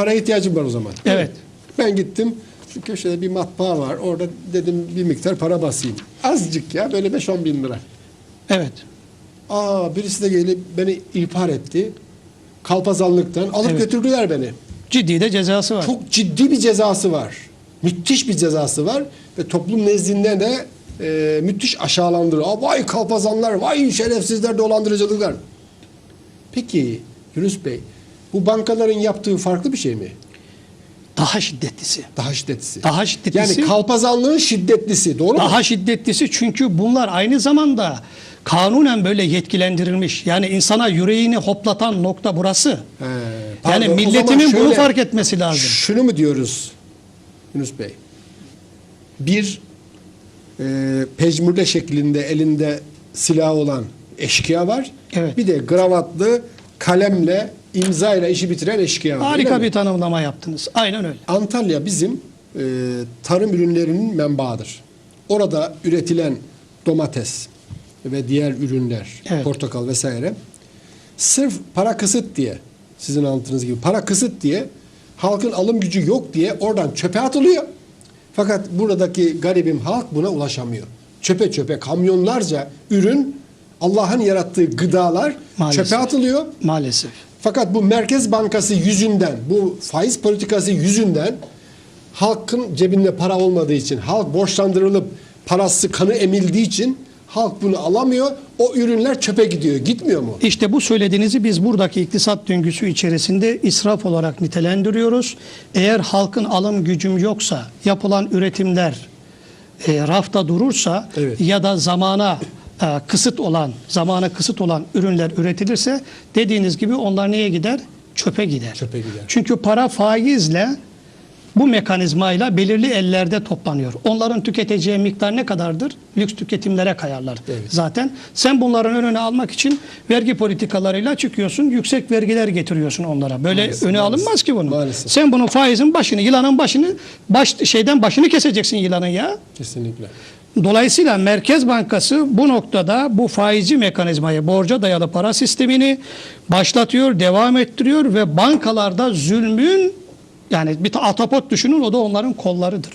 Para ihtiyacım var o zaman. Evet. Ben gittim. Şu köşede bir matbaa var. Orada dedim bir miktar para basayım. Azıcık ya böyle 5-10 bin lira. Evet. Aa birisi de gelip beni ihbar etti. Kalpazanlıktan alıp Evet. götürdüler beni. Ciddi de cezası var. Çok ciddi bir cezası var. Müthiş bir cezası var ve toplum nezdinde de e, müthiş aşağılandırıyor. Aa, vay kalpazanlar, vay şerefsizler, dolandırıcılıklar. Peki Yunus Bey, bu bankaların yaptığı farklı bir şey mi? Daha şiddetlisi. Daha şiddetlisi. Daha şiddetlisi. Yani kalpazanlığın şiddetlisi, doğru mu? Daha şiddetlisi çünkü bunlar aynı zamanda kanunen böyle yetkilendirilmiş. Yani insana yüreğini hoplatan nokta burası. He, yani pardon, o milletimin zaman bunu şöyle- fark etmesi lazım. Şunu mu diyoruz Yunus Bey? Bir e, pejmürde şeklinde elinde silah olan eşkıya var. Evet. Bir de gravatlı kalemle imzayla işi bitiren eşkıya Harika bir tanımlama yaptınız. Aynen öyle. Antalya bizim e, tarım ürünlerinin menbaıdır. Orada üretilen domates ve diğer ürünler, Evet. portakal vesaire sırf para kısıt diye sizin anlattığınız gibi para kısıt diye halkın alım gücü yok diye oradan çöpe atılıyor. Fakat buradaki garibim halk buna ulaşamıyor. Çöpe çöpe kamyonlarca ürün Allah'ın yarattığı gıdalar Maalesef. çöpe atılıyor. Maalesef. Fakat bu Merkez Bankası yüzünden, bu faiz politikası yüzünden halkın cebinde para olmadığı için, halk borçlandırılıp parası kanı emildiği için halk bunu alamıyor. O ürünler çöpe gidiyor. Gitmiyor mu? İşte bu söylediğinizi biz buradaki iktisat döngüsü içerisinde israf olarak nitelendiriyoruz. Eğer halkın alım gücüm yoksa yapılan üretimler e, rafta durursa Evet. ya da zamana kısıt olan, zamana kısıt olan ürünler üretilirse dediğiniz gibi onlar neye gider? Çöpe gider. Çöpe gider. Çünkü para faizle bu mekanizmayla belirli ellerde toplanıyor. Onların tüketeceği miktar ne kadardır? Lüks tüketimlere kayarlar Evet. zaten. Sen bunların önüne almak için vergi politikalarıyla çıkıyorsun. Yüksek vergiler getiriyorsun onlara. Böyle Maalesef, öne maalesef. alınmaz ki bunu. Maalesef. Sen bunun faizin başını, yılanın başını baş şeyden başını keseceksin yılanın ya. Kesinlikle. Dolayısıyla Merkez Bankası bu noktada bu faizci mekanizmayı, borca dayalı para sistemini başlatıyor, devam ettiriyor ve bankalarda zulmün yani bir atapot düşünün o da onların kollarıdır.